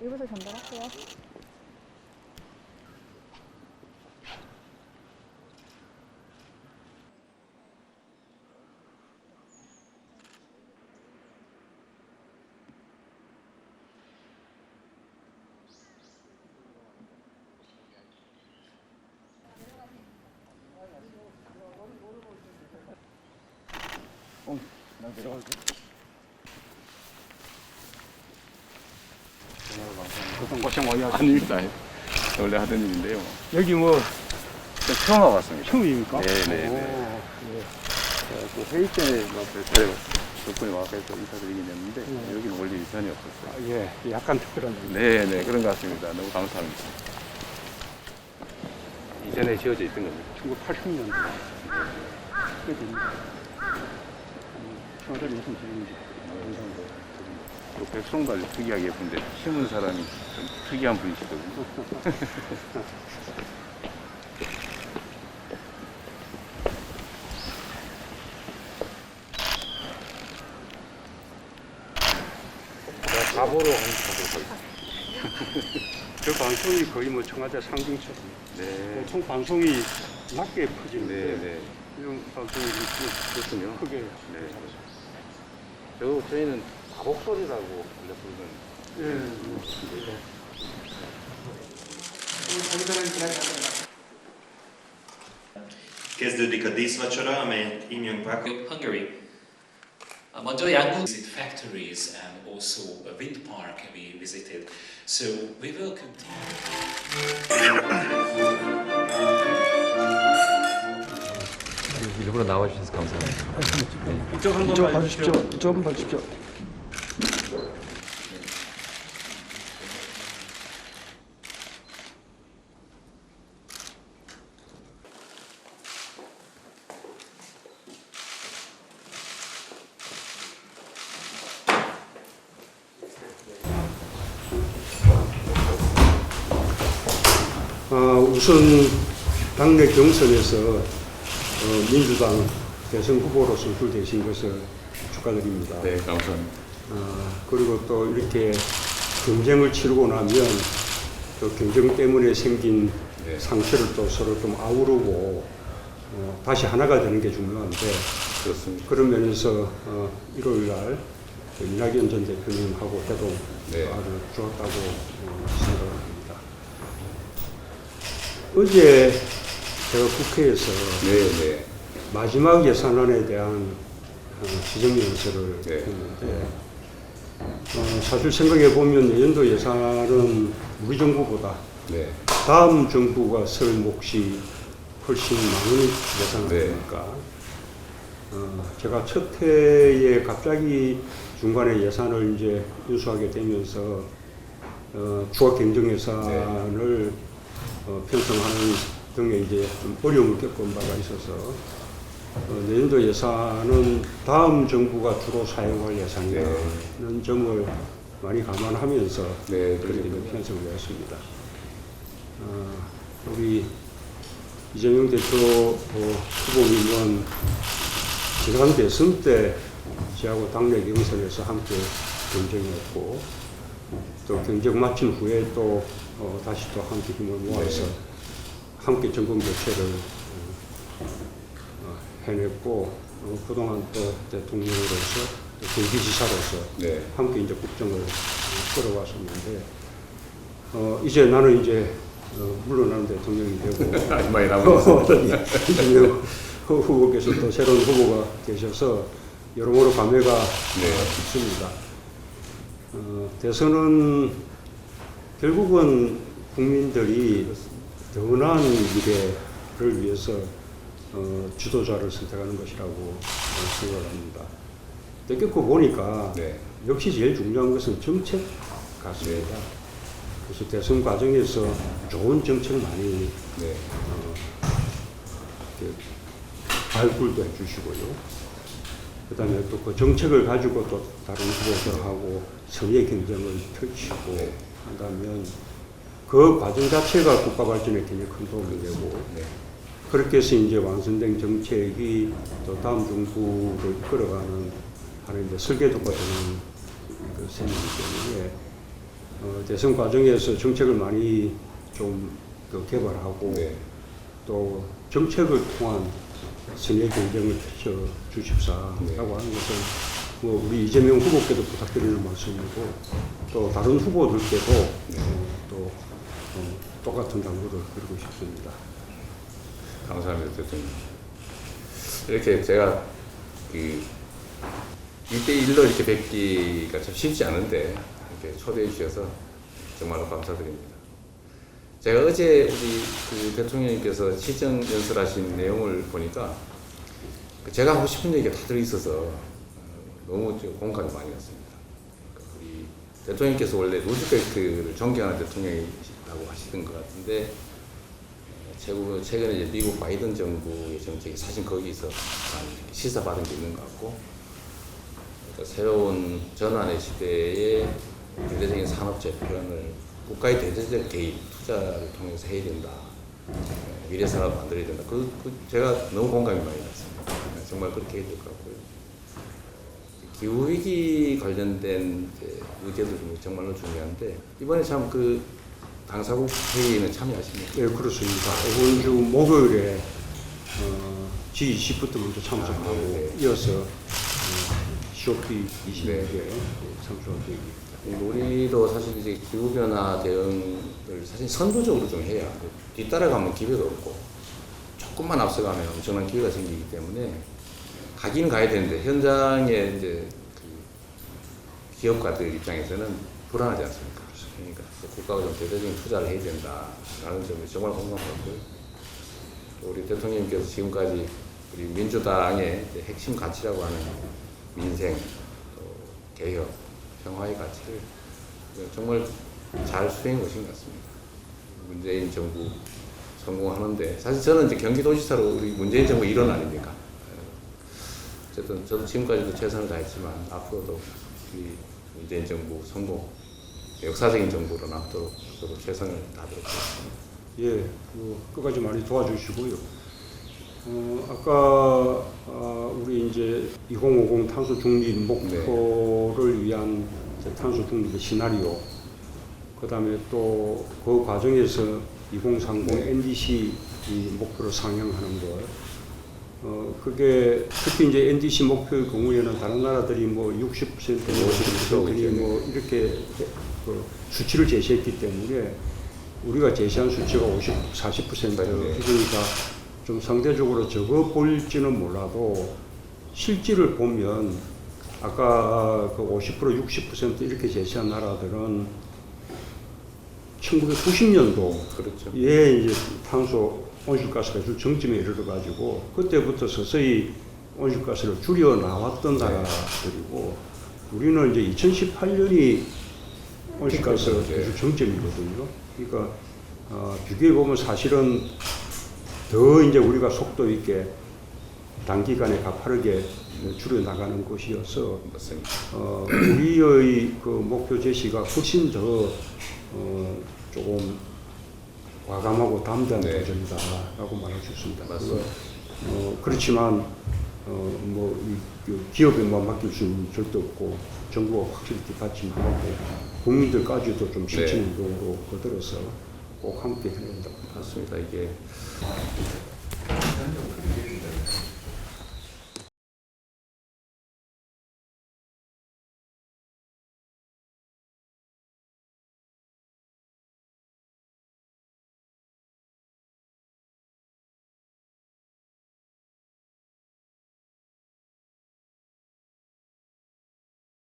일부서 전달할게요. 난 내려가도 고생 고생 많이 하셨 아닙니다. 원래 하던 일인데요. 여기 뭐 저 처음 와봤습니다. 처음입니까? 네네네. 오, 예. 그 회의 때뭐 몇 덕분에 와서 인사드리긴 했는데 네. 여기는 원래 인사이 없었어요. 아, 예, 약간 특별한 데 네네 그런 것 같습니다. 너무 감사합니다. 이전에 지어져 있던 겁니다. 1980년도 꽤 됩니다. 음, 청와대 무슨 지인지 영상도 또 아주 특이하게 예쁜데 심은 사람이 좀 특이한 분이시거든요. 가보로 한저 방송이 거의 뭐 청와대 상징처럼 네. 보통 방송이 낮게 퍼지는데 네네. 이런 방송이 이렇게 그렇군요. 크게 네. 저 저희는 다복소리라고 원래 부르는 예. Kezdődik a díszvacsora, amelyet Pak Hungary. Uh, 먼저 양국 visit factories and also a wind park we visited. So we will continue. 일부러 나와주셔서 감사합니다. 이쪽 한 번만 봐주십시오. 이쪽 한번 봐주십시오. 어, 우선 당내 경선에서 어, 민주당 대선 후보로 선출되신 것을 축하드립니다. 네 감사합니다. 어, 그리고 또 이렇게 경쟁을 치르고 나면 또 경쟁 때문에 생긴 네. 상처를 또 서로 좀 아우르고 어, 다시 하나가 되는 게 중요한데 그렇습니다. 그런 면에서 어, 1월 날 이낙연 전 대표님하고 해도 네. 아주 좋았다고 어, 생각합니다. 어제 제가 국회에서 네 네. 마지막 예산안에 대한 어, 지정 연설을 네. 했는데 어, 사실 생각해 보면 내년도 예산은 우리 정부보다 네. 다음 정부가 설 몫이 훨씬 많은 예산 네. 아닙니까? 어, 제가 첫 해에 갑자기 중간에 예산을 이제 인수하게 되면서 어, 추가 경정 예산을 어, 편성하는 등의 이제 좀 어려움을 겪은 바가 있어서 어, 내년도 예산은 다음 정부가 주로 사용할 예산이라는 점을 많이 감안하면서 네, 그렇게 편성을 했습니다. 어, 우리 이재명 대표 어, 후보님은 지난 대선 때 저하고 당내 경선에서 함께 경쟁했고 또 경쟁 마친 후에 또 어, 다시 또 함께 힘을 모아서 함께 정권 교체를 해냈고 어, 그동안 또 대통령으로서 또 경기지사로서 네. 함께 이제 국정을 어, 끌어왔었는데 어, 이제 나는 이제 어, 물러나는 대통령이 되고 많이 남았습니다. 이재명 후보께서 또 새로운 후보가 계셔서 여러모로 감회가 네. 어, 깊습니다. 어, 대선은 결국은 국민들이 더 나은 미래를 위해서 어, 지도자를 선택하는 것이라고 어, 생각합니다. 겪고 보니까 네. 역시 제일 중요한 것은 정책 같습니다. 그래서 대선 과정에서 좋은 정책 많이 네. 어, 발굴도 해주시고요. 그 다음에 또 그 정책을 가지고 또 다른 후보들하고 선의 경쟁을 펼치고 네. 한다면 그 과정 자체가 국가 발전에 굉장히 큰 도움이 되고 네. 그렇게 해서 이제 완성된 정책이 또 다음 정부를 이끌어가는 하는 이제 설계도가 되는 그 셈이기 때문에 어, 대선 과정에서 정책을 많이 좀 그 개발하고 네. 또 정책을 통한 선의 경쟁을 펼쳐 주십사라고 네. 하는 것은 뭐 우리 이재명 후보께도 부탁드리는 말씀이고 또 다른 후보들께도 어, 또 어, 똑같은 당부를 드리고 싶습니다. 감사합니다, 대통령. 이렇게 제가 그 1대1로 이렇게 뵙기가 참 쉽지 않은데 이렇게 초대해 주셔서 정말로 감사드립니다. 제가 어제 우리 그 대통령님께서 시정 연설하신 내용을 보니까 그 제가 하고 싶은 얘기가 다 들어있어서 어, 너무 좀 공감이 많이 갔습니다. 그러니까 우리 대통령께서 원래 루즈벨트를 존경하는 대통령이라고 하시던 것 같은데 최고 최근에 이제 미국 바이든 정부의 정책이 사실 거기서 시사받은 게 있는 것 같고 그러니까 새로운 전환의 시대에 대대적인 산업 재편을 국가의 대대적 개입 투자를 통해서 해야 된다. 예, 미래 산업 만들어야 된다. 그, 그 제가 너무 공감이 많이 갔습니다. 예, 정말 그렇게 해야 될 것 같고요. 기후 위기 관련된 의제도 정말로 중요한데 이번에 참그 당사국 회의는 참여하십니까? 네, 그렇습니다. 이번 주 목요일에 어, G20부터 먼저 참석하고 아, 네. 이어서 어, COP 26에 네. 참석할 계획입니다. 우리도 사실 이제 기후 변화 대응을 사실 선도적으로 좀 해야 돼. 뒤따라가면 기회가 없고 조금만 앞서가면 엄청난 기회가 생기기 때문에 가긴 가야 되는데 현장에 이제 그 기업가들 입장에서는 불안하지 않습니까? 그러니까 국가가 좀 대대적인 투자를 해야 된다라는 점이 정말 공감하고요. 또 우리 대통령님께서 지금까지 우리 민주당의 핵심 가치라고 하는 민생, 또 개혁, 평화의 가치를 정말 잘 수행해 오신 것 같습니다. 문재인 정부 성공하는데 사실 저는 이제 경기도지사로 우리 문재인 정부 일원 아닙니까? 어, 어쨌든 저도 지금까지도 최선을 다했지만 앞으로도 우리 문재인 정부 성공 역사적인 정부로 남도록 최선을 다하도록 하겠습니다. 예, 그 끝까지 많이 도와주시고요. 어, 아까 아, 우리 이제 2050 탄소 중립 목표를 위한 이제 탄소 중립의 시나리오, 그 다음에 또 그 과정에서 2030 네. NDC 이 목표를 상향하는 것, 어, 그게 특히 이제 NDC 목표의 경우에는 다른 나라들이 뭐 60%, 50%니 뭐 이렇게 그 수치를 제시했기 때문에 우리가 제시한 수치가 50, 40% 네. 그러니까 좀 상대적으로 적어 보일지는 몰라도 실질을 보면 아까 그 50% 60% 이렇게 제시한 나라들은 1990년도 그렇죠. 예, 이제 탄소 온실가스가 주 정점에 이르러 가지고 그때부터 서서히 온실가스를 줄여 나왔던 네. 나라들이고 우리는 이제 2018년이 온실가스 네. 주 정점이거든요. 그러니까 어, 비교해 보면 사실은 더 이제 우리가 속도 있게 단기간에 가파르게 줄여 나가는 것이어서. 어, 우리의 그 목표 제시가 훨씬 더 어, 조금 과감하고 담대한 네. 도전이다라고 말할 수 있습니다. 맞습니다. 어, 그렇지만 어, 뭐 이, 그 기업에만 맡길 수는 절대 없고 정부가 확실히 뒷받침하고 국민들까지도 좀 실천 네. 운동으로 거들어서 꼭 함께 해야 된다고 맞습니다. 이게